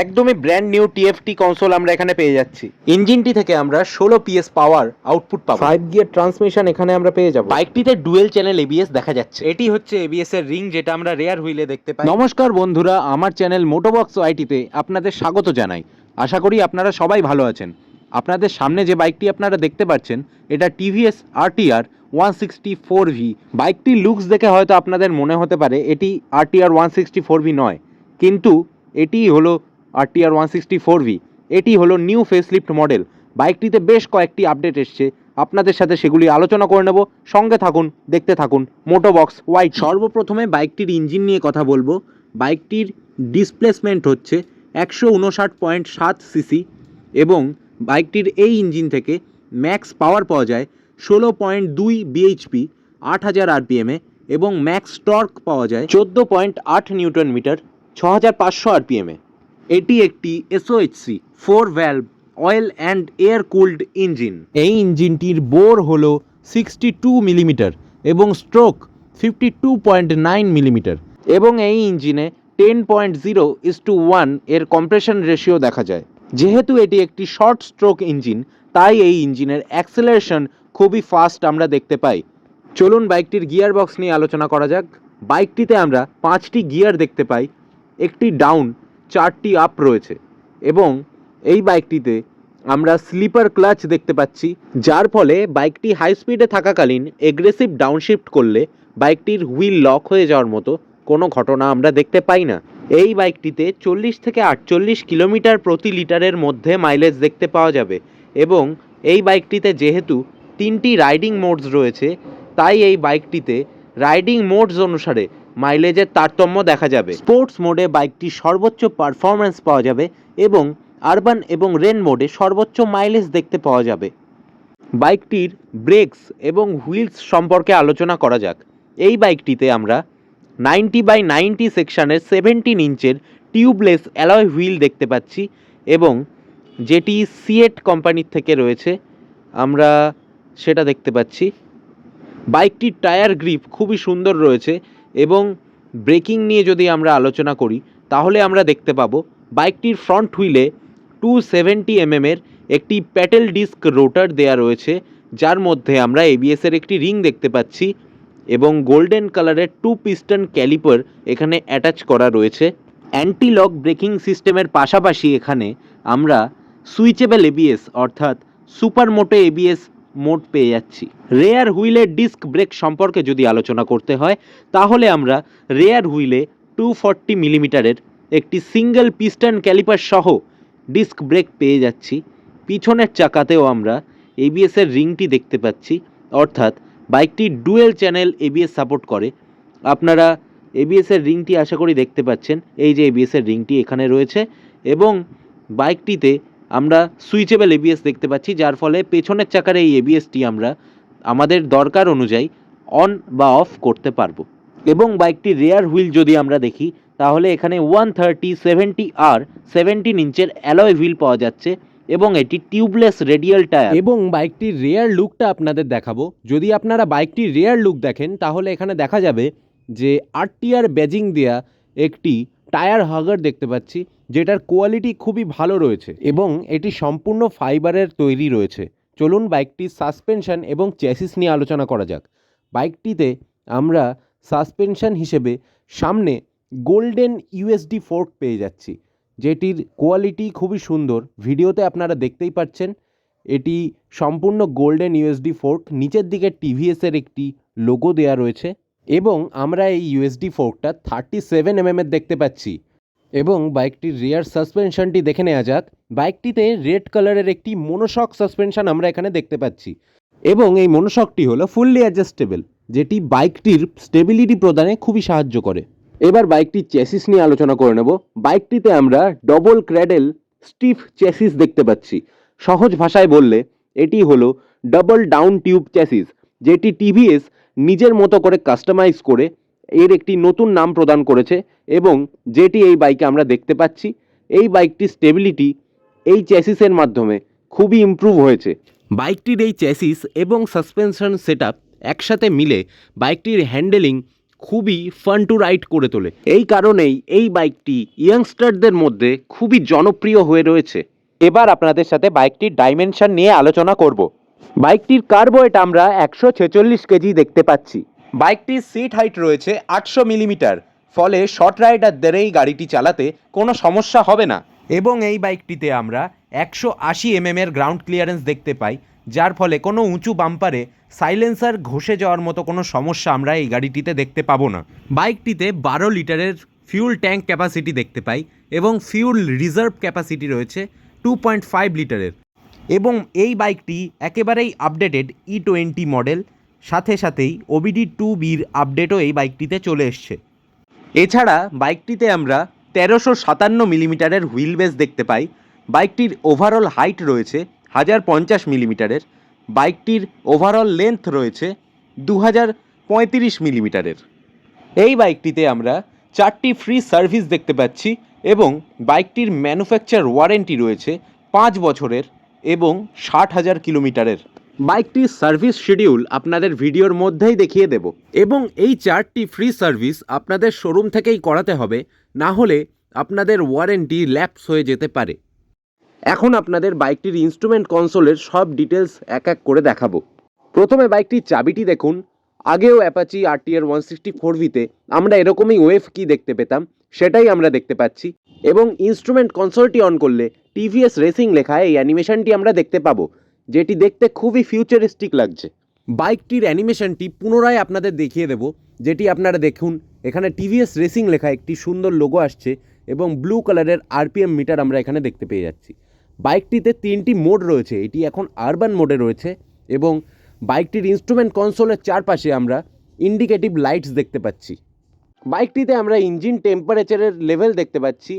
একদমই brand new TFT console আমরা এখানে পেয়ে যাচ্ছি। ইঞ্জিনটি থেকে আমরা ষোলো পিএস পাওয়ার আউটপুট পাবো। ফাইভ গিয়ার ট্রান্সমিশন এখানে আমরা পেয়ে যাব। বাইকটিতে ডুয়েল চ্যানেল এবিএস দেখা যাচ্ছে। এটি হচ্ছে এবিএস এর রিং যেটা আমরা রেয়ার হুইলে দেখতে পাই। নমস্কার বন্ধুরা আমার চ্যানেল মোটোবক্স ওয়াইটিতে আপনাদের স্বাগত জানাই। আশা করি আপনারা সবাই ভালো আছেন। আপনাদের সামনে যে বাইকটি আপনারা দেখতে পাচ্ছেন এটা TVS RTR one sixty four V বাইকটির লুকস দেখে হয়তো আপনাদের মনে হতে পারে এটি RTR one sixty four V নয়। কিন্তু এটি হলো RTR one sixty four V এটি হলো নিউ ফেসলিফট মডেল বাইকটিতে বেশ কয়েকটি আপডেট এসছে। আপনাদের সাথে সেগুলি আলোচনা করে নেব। সঙ্গে থাকুন, দেখতে থাকুন। মোটোবক্স হোয়াইট সর্বপ্রথমে বাইকটির ইঞ্জিন নিয়ে কথা বলব। বাইকটির ডিসপ্লেসমেন্ট হচ্ছে একশো উনষাট পয়েন্ট সাত সিসি এবং বাইকটির এই ইঞ্জিন থেকে ম্যাক্স পাওয়ার পাওয়া যায় ষোলো পয়েন্ট দুই বিএইচপি আট হাজার আরপিএমে এবং ম্যাক্স টর্ক পাওয়া যায় চোদ্দ পয়েন্ট আট নিউটন মিটার ছ হাজার পাঁচশো আরপিএমে এটি একটি SOHC four valve oil and air cooled engine এই ইঞ্জিনটির বোর হল সিক্সটি টু মিলিমিটার এবং stroke fifty two point nine millimeter এবং এই ইঞ্জিনে ten point zero is to ওয়ানের কম্প্রেশন রেশিও দেখা যায়। যেহেতু এটি একটি শর্ট স্ট্রোক ইঞ্জিন তাই এই ইঞ্জিনের অ্যাক্সেলারেশন খুবই ফাস্ট আমরা দেখতে পাই। চলুন বাইকটির গিয়ার বক্স নিয়ে আলোচনা করা যাক। বাইকটিতে আমরা পাঁচটি গিয়ার দেখতে পাই। একটি ডাউন চারটি আপ রয়েছে এবং এই বাইকটিতে আমরা স্লিপার ক্লাচ দেখতে পাচ্ছি, যার ফলে বাইকটি হাই স্পিডে থাকাকালীন এগ্রেসিভ ডাউনশিফট করলে বাইকটির হুইল লক হয়ে যাওয়ার মতো কোনো ঘটনা আমরা দেখতে পাই না। এই বাইকটিতে চল্লিশ থেকে আটচল্লিশ কিলোমিটার প্রতি লিটারের মধ্যে মাইলেজ দেখতে পাওয়া যাবে এবং এই বাইকটিতে যেহেতু তিনটি রাইডিং মোডস রয়েছে, তাই এই বাইকটিতে রাইডিং মোডস অনুসারে মাইলেজের তারতম্য দেখা যাবে। স্পোর্টস মোডে বাইকটির সর্বোচ্চ পারফরম্যান্স পাওয়া যাবে এবং আরবান এবং রেন মোডে সর্বোচ্চ মাইলেজ দেখতে পাওয়া যাবে। বাইকটির ব্রেকস এবং হুইলস সম্পর্কে আলোচনা করা যাক। এই বাইকটিতে আমরা নাইনটি বাই নাইনটি সেকশনের সেভেন্টিন ইঞ্চের টিউবলেস অ্যালয় হুইল দেখতে পাচ্ছি এবং যেটি সিয়েট কোম্পানির থেকে রয়েছে। আমরা সেটা দেখতে পাচ্ছি। বাইকটির টায়ার গ্রিপ খুবই সুন্দর রয়েছে এবং ব্রেকিং নিয়ে যদি আমরা আলোচনা করি, তাহলে আমরা দেখতে পাবো বাইকটির ফ্রন্ট হুইলে টু সেভেন্টি এমএমের একটি প্যাটেল ডিস্ক রোটার দেয়া রয়েছে, যার মধ্যে আমরা এবিএসের একটি রিং দেখতে পাচ্ছি এবং গোল্ডেন কালারের টু পিস্টন ক্যালিপার এখানে অ্যাটাচ করা রয়েছে। অ্যান্টি লক ব্রেকিং সিস্টেমের পাশাপাশি এখানে আমরা সুইচেবল এবিএস অর্থাৎ সুপার মোটো এবিএস মোড পেয়ে যাচ্ছি। রেয়ার হুইলের ডিস্ক ব্রেক সম্পর্কে যদি আলোচনা করতে হয়, তাহলে আমরা রেয়ার হুইলে টু ফর্টি মিলিমিটারের একটি সিঙ্গেল পিস্টন ক্যালিপার সহ ডিস্ক ব্রেক পেয়ে যাচ্ছি। পিছনের চাকাতেও আমরা এবিএসের রিংটি দেখতে পাচ্ছি, অর্থাৎ বাইকটি ডুয়েল চ্যানেল এবিএস সাপোর্ট করে। আপনারা এবিএসের রিংটি আশা করি দেখতে পাচ্ছেন, এই যে এবিএসের রিংটি এখানে রয়েছে এবং বাইকটিতে আমরা সুইচেবল এবিএস দেখতে পাচ্ছি, যার ফলে পেছনের চাকার এই এবিএসটি আমরা আমাদের দরকার অনুযায়ী অন বা অফ করতে পারব। এবং বাইকটির রেয়ার হুইল যদি আমরা দেখি, তাহলে এখানে ওয়ান থার্টি সেভেন্টি আর সেভেন্টিন ইঞ্চের অ্যালয় হুইল পাওয়া যাচ্ছে এবং এটি টিউবলেস রেডিয়াল টায়ার এবং বাইকটির রেয়ার লুকটা আপনাদের দেখাবো। যদি আপনারা বাইকটির রেয়ার লুক দেখেন, তাহলে এখানে দেখা যাবে যে আরটিআর ব্যাজিং দেয়া একটি টায়ার হাগার দেখতে পাচ্ছি, যেটার কোয়ালিটি খুবই ভালো রয়েছে এবং এটি সম্পূর্ণ ফাইবারের তৈরি রয়েছে। চলুন বাইকটির সাসপেনশন এবং চ্যাসিস নিয়ে আলোচনা করা যাক। বাইকটিতে আমরা সাসপেনশন হিসেবে সামনে গোল্ডেন ইউএসডি ফোর্ক পেয়ে যাচ্ছি, যেটির কোয়ালিটি খুবই সুন্দর। ভিডিওতে আপনারা দেখতেই পাচ্ছেন, এটি সম্পূর্ণ গোল্ডেন ইউএসডি ফোর্ক নিচের দিকে টিভিএসের একটি লোগো দেওয়া রয়েছে। এবং আমরা এই ইউএসডি ফোর্কটা থার্টি সেভেন এমএমের দেখতে পাচ্ছি। এবং বাইকটির রিয়ার সাসপেনশনটি দেখে নেওয়া যাক। বাইকটিতে রেড কালারের একটি মনোশক সাসপেনশন আমরা এখানে দেখতে পাচ্ছি। এবং এই মনোশকটি হলো ফুললি অ্যাডজাস্টেবল যেটি বাইকটির স্টেবিলিটি প্রদানে খুবই সাহায্য করে। এবার বাইকটির চেসিস নিয়ে আলোচনা করে নেব। বাইকটিতে আমরা ডবল ক্র্যাডেল স্টিফ চেসিস দেখতে পাচ্ছি। সহজ ভাষায় বললে, এটি হলো ডাবল ডাউন টিউব চেসিস যেটি টিভিএস নিজের মতো করে কাস্টমাইজ করে এর একটি নতুন নাম প্রদান করেছে এবং যেটি এই বাইকে আমরা দেখতে পাচ্ছি এই বাইকটির স্টেবিলিটি এই চ্যাসিসের মাধ্যমে খুবই ইমপ্রুভ হয়েছে। বাইকটির এই চ্যাসিস এবং সাসপেনশন সেট একসাথে মিলে বাইকটির হ্যান্ডেলিং খুবই ফান টু রাইড করে তোলে। এই কারণেই এই বাইকটি ইয়াংস্টারদের মধ্যে খুবই জনপ্রিয় হয়ে রয়েছে। এবার আপনাদের সাথে বাইকটির ডাইমেনশন নিয়ে আলোচনা করব। বাইকটির কার্বোয়েট আমরা একশো ছেচল্লিশ কেজি দেখতে পাচ্ছি। বাইকটির সিট হাইট রয়েছে আটশো মিলিমিটার, ফলে শর্ট রাইডারদের এই গাড়িটি চালাতে কোনো সমস্যা হবে না। এবং এই বাইকটিতে আমরা একশো আশি এমএম এর গ্রাউন্ড ক্লিয়ারেন্স দেখতে পাই, যার ফলে কোনো উঁচু বাম্পারে সাইলেন্সার ঘষে যাওয়ার মতো কোনো সমস্যা আমরা এই গাড়িটিতে দেখতে পাবো না। বাইকটিতে বারো লিটারের ফিউল ট্যাঙ্ক ক্যাপাসিটি দেখতে পাই এবং ফিউল রিজার্ভ ক্যাপাসিটি রয়েছে টু পয়েন্ট ফাইভ লিটারের। এবং এই বাইকটি একেবারেই আপডেটেড ই টোয়েন্টি মডেল সাথে সাথেই ওবিডি টু বির আপডেটও এই বাইকটিতে চলে এসছে। এছাড়া বাইকটিতে আমরা তেরোশো সাতান্ন মিলিমিটারের হুইল বেস দেখতে পাই। বাইকটির ওভারঅল হাইট রয়েছে হাজার পঞ্চাশ মিলিমিটারের। বাইকটির ওভারঅল লেন্থ রয়েছে দু হাজার পঁয়ত্রিশ মিলিমিটারের। এই বাইকটিতে আমরা চারটি ফ্রি সার্ভিস দেখতে পাচ্ছি এবং বাইকটির ম্যানুফ্যাকচার ওয়ারেন্টি রয়েছে পাঁচ বছরের। এবং ষাট হাজার কিলোমিটারের। বাইকটির সার্ভিস শিডিউল আপনাদের ভিডিওর মধ্যেই দেখিয়ে দেব। এবং এই চারটি ফ্রি সার্ভিস আপনাদের শোরুম থেকেই করাতে হবে, না হলে আপনাদের ওয়ারেন্টি ল্যাপস হয়ে যেতে পারে। এখন আপনাদের বাইকটির ইনস্ট্রুমেন্ট কনসোলের সব ডিটেলস এক এক করে দেখাবো। প্রথমে বাইকটির চাবিটি দেখুন। আগেও Apache RTR one sixty four ভিতে আমরা এরকমই ওয়েভ কি দেখতে পেতাম সেটাই আমরা দেখতে পাচ্ছি। এবং ইনস্ট্রুমেন্ট কনসোলটি অন করলে টিভিএস রেসিং লেখা এই অ্যানিমেশনটি আমরা দেখতে পাবো, যেটি দেখতে খুবই ফিউচারিস্টিক লাগছে। বাইকটির অ্যানিমেশনটি পুনরায় আপনাদের দেখিয়ে দেব, যেটি আপনারা দেখুন, এখানে টিভিএস রেসিং লেখা একটি সুন্দর লোগো আসছে এবং ব্লু কালারের আরপিএম মিটার আমরা এখানে দেখতে পেয়ে যাচ্ছি। বাইকটিতে তিনটি মোড রয়েছে, এটি এখন আরবান মোডে রয়েছে এবং বাইকটির ইনস্ট্রুমেন্ট কনসোলের চারপাশে আমরা ইন্ডিকেটিভ লাইটস দেখতে পাচ্ছি। বাইকটিতে আমরা ইঞ্জিন টেম্পারেচারের লেভেল দেখতে পাচ্ছি,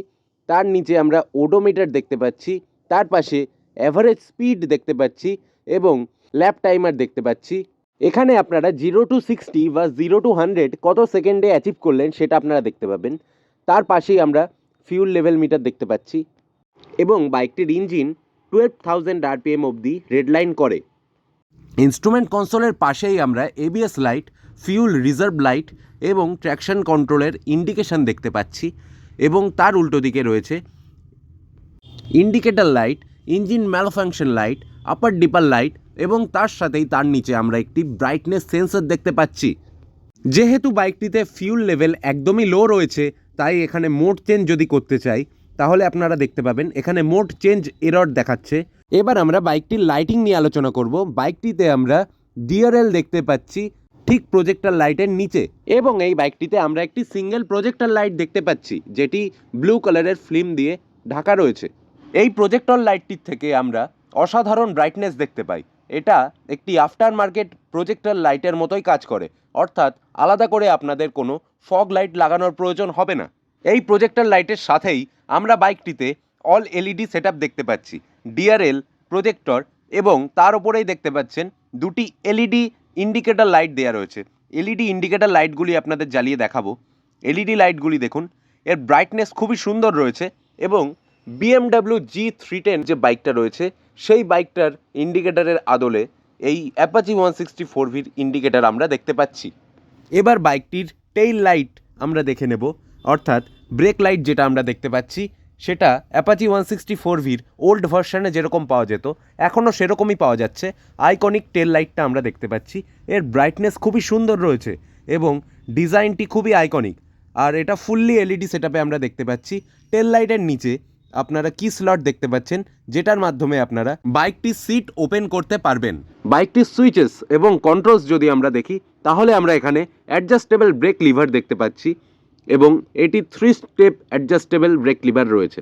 তার নিচে আমরা ওডোমিটার দেখতে পাচ্ছি, তার পাশে অ্যাভারেজ স্পিড দেখতে পাচ্ছি এবং ল্যাপ টাইমার দেখতে পাচ্ছি। এখানে আপনারা জিরো টু সিক্সটি বা জিরো টু হান্ড্রেড কত সেকেন্ডে অ্যাচিভ করলেন সেটা আপনারা দেখতে পাবেন। তার পাশেই আমরা ফিউল লেভেল মিটার দেখতে পাচ্ছি এবং বাইকটির ইঞ্জিন টুয়েলভ থাউজেন্ড আরপিএম অবধি রেড লাইন করে। ইনস্ট্রুমেন্ট কনসোলের পাশেই আমরা ABS light fuel reserve light এবং ট্র্যাকশন কন্ট্রোলের ইন্ডিকেশন দেখতে পাচ্ছি এবং তার উল্টো দিকে রয়েছে indicator light engine malfunction light upper dipper light এবং তার সাথেই তার নিচে আমরা একটি ব্রাইটনেস সেন্সর দেখতে পাচ্ছি। যেহেতু বাইকটিতে ফিউল লেভেল একদমই লো রয়েছে, তাই এখানে মোড চেঞ্জ যদি করতে চাই, তাহলে আপনারা দেখতে পাবেন এখানে মোড চেঞ্জ এরর দেখাচ্ছে। এবার আমরা বাইকটির লাইটিং নিয়ে আলোচনা করব। বাইকটিতে আমরা ডিআরএল দেখতে পাচ্ছি। ঠিক প্রজেক্টর লাইটের নিচে। এবং এই বাইকটিতে আমরা একটি সিঙ্গেল প্রজেক্টর লাইট দেখতে পাচ্ছি, যেটি ব্লু কালারের ফিল্ম দিয়ে ঢাকা রয়েছে। এই প্রজেক্টর লাইটটির থেকে আমরা অসাধারণ ব্রাইটনেস দেখতে পাই। এটা একটি আফটার মার্কেট প্রজেক্টর লাইটের মতোই কাজ করে। অর্থাৎ আলাদা করে আপনাদের কোনো ফগ লাইট লাগানোর প্রয়োজন হবে না। এই প্রজেক্টর লাইটের সাথেই আমরা বাইকটিতে অল এলইডি সেট দেখতে পাচ্ছি। ডিআরএল প্রজেক্টর এবং তার উপরেই দেখতে পাচ্ছেন দুটি এলইডি ইন্ডিকেটর লাইট দেওয়া রয়েছে। এলইডি ইন্ডিকেটার লাইটগুলি আপনাদের জ্বালিয়ে দেখাবো। এলইডি লাইটগুলি দেখুন, এর ব্রাইটনেস খুবই সুন্দর রয়েছে এবং বিএমডাব্লিউ জি থ্রি টেন যে বাইকটা রয়েছে, সেই বাইকটার ইন্ডিকেটারের আদলে এই অ্যাপাচি ওয়ান সিক্সটি ফোর ভির ইন্ডিকেটার আমরা দেখতে পাচ্ছি। এবার বাইকটির টেইল লাইট আমরা দেখে নেব, অর্থাৎ ব্রেক লাইট যেটা আমরা দেখতে পাচ্ছি সেটা অ্যাপাচি ওয়ান সিক্সটি ফোর ভির ওল্ড ভার্সানে যেরকম পাওয়া যেত, এখনও সেরকমই পাওয়া যাচ্ছে। আইকনিক টেল লাইটটা আমরা দেখতে পাচ্ছি। এর ব্রাইটনেস খুবই সুন্দর রয়েছে এবং ডিজাইনটি খুবই আইকনিক আর এটা ফুললি এলইডি সেটআপে আমরা দেখতে পাচ্ছি। টেল লাইটের নিচে আপনারা কি স্লট দেখতে পাচ্ছেন, যেটার মাধ্যমে আপনারা বাইকটির সিট ওপেন করতে পারবেন। বাইকটির সুইচেস এবং কন্ট্রোলস যদি আমরা দেখি, তাহলে আমরা এখানে অ্যাডজাস্টেবল ব্রেক লিভার দেখতে পাচ্ছি। এবং এটি three step adjustable brake lever রয়েছে।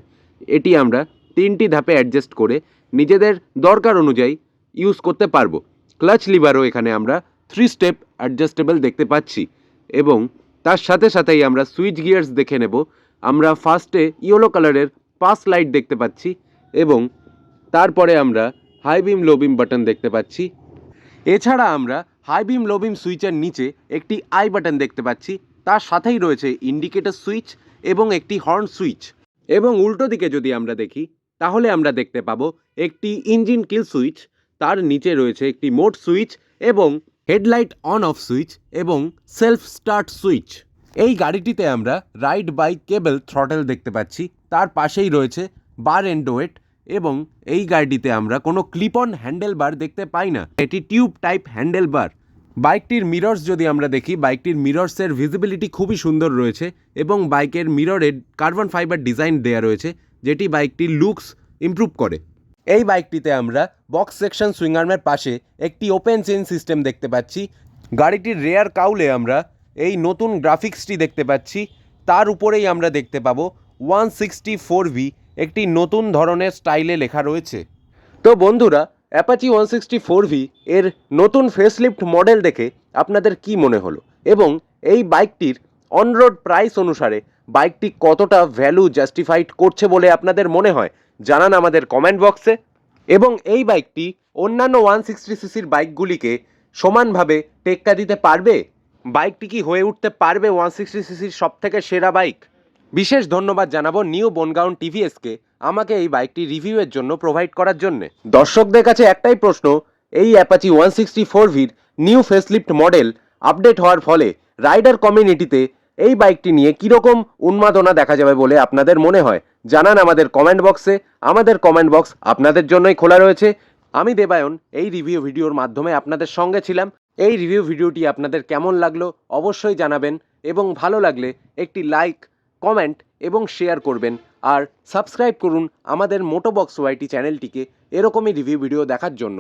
এটি আমরা তিনটি ধাপে অ্যাডজাস্ট করে নিজেদের দরকার অনুযায়ী ইউজ করতে পারব। ক্লাচ লিভারও এখানে আমরা থ্রি স্টেপ অ্যাডজাস্টেবল দেখতে পাচ্ছি এবং তার সাথে সাথেই আমরা সুইচ গিয়ার্স দেখে নেব। আমরা ফার্স্টে ইয়েলো কালারের পাস লাইট দেখতে পাচ্ছি এবং তারপরে আমরা high beam low beam button দেখতে পাচ্ছি। এছাড়া আমরা হাই বিম লো বিম সুইচের নিচে একটি আই বাটন দেখতে পাচ্ছি। তার সাথেই রয়েছে ইন্ডিকেটর সুইচ এবং একটি হর্ন সুইচ এবং উল্টো দিকে যদি আমরা দেখি, তাহলে আমরা দেখতে পাবো একটি ইঞ্জিন কিল সুইচ তার নিচে রয়েছে একটি মোড সুইচ এবং হেডলাইট অন অফ সুইচ এবং সেলফ স্টার্ট সুইচ এই গাড়িটিতে আমরা রাইড বাই কেবল থ্রটেল দেখতে পাচ্ছি, তার পাশেই রয়েছে বার এন্ড ওয়েট এবং এই গাড়িটিতে আমরা কোনো ক্লিপ অন হ্যান্ডেল বার দেখতে পাই না। এটি টিউব টাইপ হ্যান্ডেল বার বাইকটির মিরর্স যদি আমরা দেখি, বাইকটির মিরর্সের ভিজিবিলিটি খুবই সুন্দর রয়েছে এবং বাইকের মিররে কার্বন ফাইবার ডিজাইন দেওয়া রয়েছে, যেটি বাইকটির লুকস ইমপ্রুভ করে। এই বাইকটিতে আমরা বক্স সেকশন সুইঙ্গার্মের পাশে একটি ওপেন চেন সিস্টেম দেখতে পাচ্ছি। গাড়িটির রেয়ার কাউলে আমরা এই নতুন গ্রাফিক্সটি দেখতে পাচ্ছি। তার উপরেই আমরা দেখতে পাবো ওয়ান সিক্সটি ফোর ভি একটি নতুন ধরনের স্টাইলে লেখা রয়েছে। তো বন্ধুরা Apache one sixty four V এর নতুন ফেসলিফট মডেল দেখে আপনাদের কি মনে হলো? এবং এই বাইকটির অনরোড প্রাইস অনুসারে বাইকটি কতটা ভ্যালু জাস্টিফাইড করছে বলে আপনাদের মনে হয়? জানান আমাদের কমেন্ট বক্সে এবং এই বাইকটি অন্যান্য ওয়ান সিক্সটি সিসির বাইকগুলিকে সমানভাবে টেক্কা দিতে পারবে? বাইকটি কি হয়ে উঠতে পারবে ওয়ান সিক্সটি সিসির সব থেকে সেরা বাইক? বিশেষ ধন্যবাদ জানাব নিউ বনগাউন টিভিএসকে আমাকে এই বাইকটি রিভিউয়ের জন্য প্রোভাইড করার জন্য। দর্শকদের কাছে একটাই প্রশ্ন, এই অ্যাপাচি ওয়ান সিক্সটি ফোর ভির নিউ ফেসলিফট মডেল আপডেট হওয়ার ফলে রাইডার কমিউনিটিতে এই বাইকটি নিয়ে কীরকম উন্মাদনা দেখা যাবে বলে আপনাদের মনে হয়? জানান আমাদের কমেন্ট বক্সে আমাদের কমেন্ট বক্স আপনাদের জন্যই খোলা রয়েছে। আমি দেবায়ন, এই রিভিউ ভিডিওর মাধ্যমে আপনাদের সঙ্গে ছিলাম। এই রিভিউ ভিডিওটি আপনাদের কেমন লাগল অবশ্যই জানাবেন এবং ভালো লাগলে একটি লাইক কমেন্ট এবং শেয়ার করবেন। আর সাবস্ক্রাইব করুন আমাদের মোটোবক্স ওয়াইটি চ্যানেলটিকে এরকমই রিভিউ ভিডিও দেখার জন্য।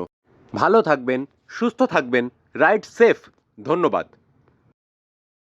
ভালো থাকবেন, সুস্থ থাকবেন রাইড সেফ, ধন্যবাদ।